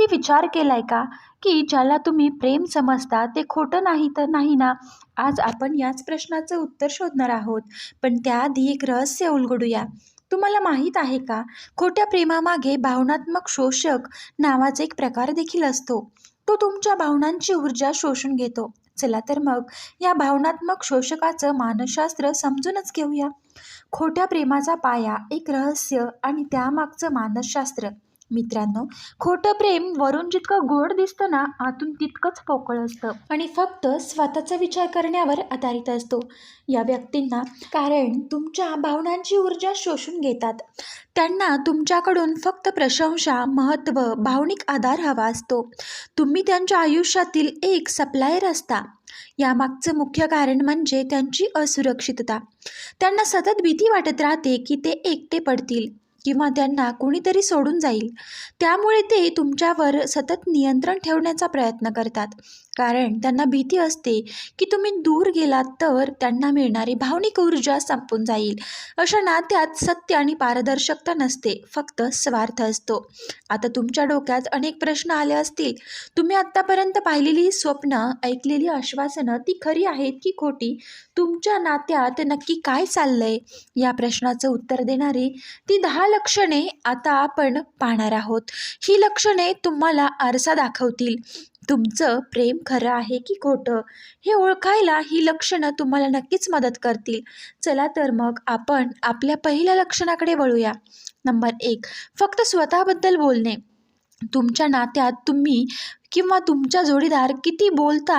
कधी विचार केलाय का? की ज्याला तुम्ही प्रेम समजता ते खोटं नाही तर नाही ना? आज आपण याच प्रश्नाचं उत्तर शोधणार आहोत. पण त्याआधी एक रहस्य उलगडूया. तुम्हाला माहीत आहे का? खोट्या प्रेमामागे भावनात्मक शोषक नावाचा एक प्रकार देखील असतो. तो तुमच्या भावनांची ऊर्जा शोषून घेतो. चला तर मग या भावनात्मक शोषकाचं मानसशास्त्र समजूनच घेऊया. खोट्या प्रेमाचा पाया एक रहस्य आणि त्यामागचं मानसशास्त्र. मित्रांनो खोटं प्रेम वरून जितकं गोड दिसतं ना आतून तितकंच पोकळ असतं. आणि फक्त स्वतःचा विचार करण्यावर आधारित असतो. या व्यक्तींना कारण तुमच्या भावनांची ऊर्जा शोषून घेतात. त्यांना तुमच्याकडून फक्त प्रशंसा महत्त्व भावनिक आधार हवा असतो. तुम्ही त्यांच्या आयुष्यातील एक सप्लायर असता. यामागचं मुख्य कारण म्हणजे त्यांची असुरक्षितता. त्यांना सतत भीती वाटत राहते की ते एकटे पडतील. किंवा त्यांना कुणीतरी सोडून जाईल. त्यामुळे ते तुमच्यावर सतत नियंत्रण ठेवण्याचा प्रयत्न करतात. कारण त्यांना भीती असते की तुम्ही दूर गेलात तर त्यांना मिळणारी भावनिक ऊर्जा संपून जाईल. अशा नात्यात सत्य आणि पारदर्शकता नसते फक्त स्वार्थ असतो. आता तुमच्या डोक्यात अनेक प्रश्न आले असतील. तुम्ही आत्तापर्यंत पाहिलेली ही स्वप्न ऐकलेली आश्वासनं ती खरी आहेत की खोटी? तुमच्या नात्यात नक्की काय चाललंय? या प्रश्नाचं उत्तर देणारी ती दहा लक्षणे आता आपण पाहणार आहोत. ही लक्षणे तुम्हाला आरसा दाखवतील. तुमचं प्रेम खरं आहे की खोटं हे ओळखायला ही लक्षणं तुम्हाला नक्कीच मदत करतील. चला तर मग आपण आपल्या पहिल्या लक्षणाकडे वळूया. नंबर एक फक्त स्वतःबद्दल बोलणे. तुमच्या नात्यात तुम्ही किंवा तुमच्या जोडीदार किती बोलता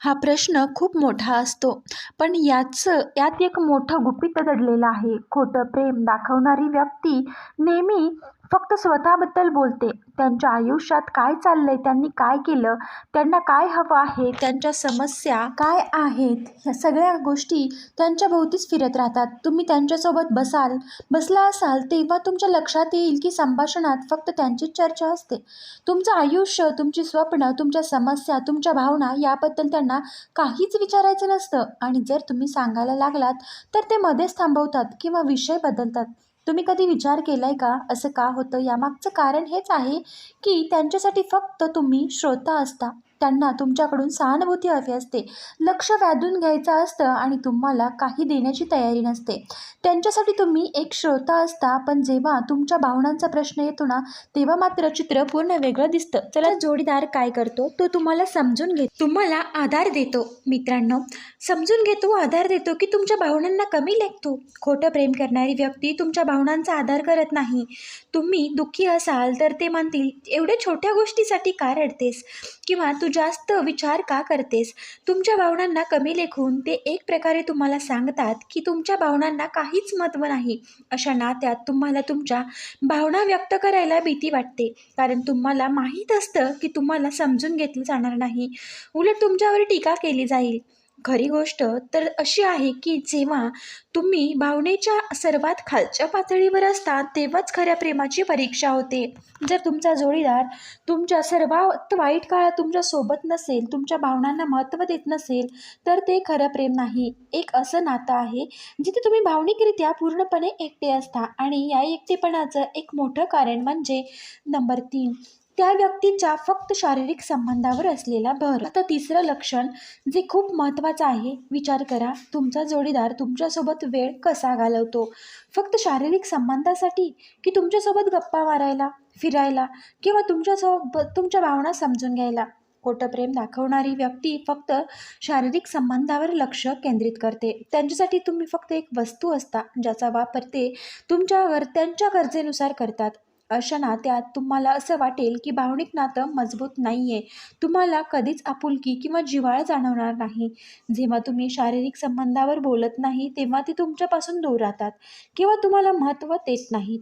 हा प्रश्न खूप मोठा असतो. पण याचं यात एक मोठं गुपित दडलेलं आहे. खोटं प्रेम दाखवणारी व्यक्ती नेहमी फक्त स्वतःबद्दल बोलते. त्यांच्या आयुष्यात काय चाललंय त्यांनी काय केलं त्यांना काय हवं आहे त्यांच्या समस्या काय आहेत ह्या सगळ्या गोष्टी त्यांच्या भोवतीच फिरत राहतात. तुम्ही त्यांच्यासोबत बसाल बसला असाल तेव्हा तुमच्या लक्षात येईल की संभाषणात फक्त त्यांचीच चर्चा असते. तुमचं आयुष्य तुमची स्वप्न तुमच्या समस्या तुमच्या भावना याबद्दल त्यांना काहीच विचारायचं नसतं. आणि जर तुम्ही सांगायला लागलात तर ते मध्येच थांबवतात किंवा विषय बदलतात. तुम्ही कधी विचार केला आहे का? असं का होतं? यामागचं कारण हेच आहे की त्यांच्यासाठी फक्त तुम्ही श्रोता असता. त्यांना तुमच्याकडून सहानुभूती हवी असते. लक्ष व्याधून घ्यायचं असतं आणि तुम्हाला काही देण्याची तयारी नसते. त्यांच्यासाठी तुम्ही एक श्रोता असता पण जेव्हा तुमच्या भावनांचा प्रश्न येतो ना तेव्हा मात्र चित्र पूर्ण वेगळं दिसतं. चला जोडीदार काय करतो? तो तुम्हाला समजून घेतो. तुम्हाला आधार देतो. मित्रांनो समजून घेतो आधार देतो की तुमच्या भावनांना कमी लेखतो. खोटं प्रेम करणारी व्यक्ती तुमच्या भावनांचा आधार करत नाही. तुम्ही दुःखी असाल तर ते मानतील एवढ्या छोट्या गोष्टीसाठी का रडतेस? किंवा तू जास्त विचार का करतेस? तुमच्या भावनांना कमी लेखून ते एक प्रकारे तुम्हाला सांगतात की तुमच्या भावनांना काहीच महत्त्व नाही. अशा नात्यात तुम्हाला तुमच्या भावना व्यक्त करायला भीती वाटते. कारण तुम्हाला माहीत असतं की तुम्हाला समजून घेतलं जाणार नाही. उलट तुमच्यावर टीका केली जाईल. खरी गोष्ट तर अशी आहे की जेव्हा तुम्ही भावनेच्या सर्वात खालच्या पातळीवर असता तेव्हाच खऱ्या प्रेमाची परीक्षा होते. जर तुमचा जोडीदार तुमच्या सर्वात वाईट काळात तुमच्यासोबत नसेल तुमच्या भावनांना महत्त्व देत नसेल तर ते खरं प्रेम नाही. एक असं नातं आहे जिथे तुम्ही भावनिकरित्या पूर्णपणे एकटे असता. आणि या एकटेपणाचं एक मोठं कारण म्हणजे नंबर तीन त्या व्यक्तीच्या फक्त शारीरिक संबंधावर असलेला भर. आता तिसरं लक्षण जे खूप महत्त्वाचं आहे विचार करा. तुमचा जोडीदार तुमच्यासोबत वेळ कसा घालवतो? फक्त शारीरिक संबंधासाठी? की तुमच्यासोबत गप्पा मारायला फिरायला? किंवा तुमच्यासोबत तुमच्या भावना समजून घ्यायला? खोटं प्रेम दाखवणारी व्यक्ती फक्त शारीरिक संबंधावर लक्ष केंद्रित करते. त्यांच्यासाठी तुम्ही फक्त एक वस्तू असता ज्याचा वापर ते तुमच्यावर त्यांच्या गरजेनुसार करतात. अशा नात्यात तुम्हाला असं वाटेल की भावनिक नातं मजबूत नाही आहे तुम्हाला कधीच आपुलकी किंवा जिव्हाळा जाणवणार नाही. जेव्हा तुम्ही शारीरिक संबंधावर बोलत नाही तेव्हा ते तुमच्यापासून दूर राहतात किंवा तुम्हाला महत्त्व देत नाहीत.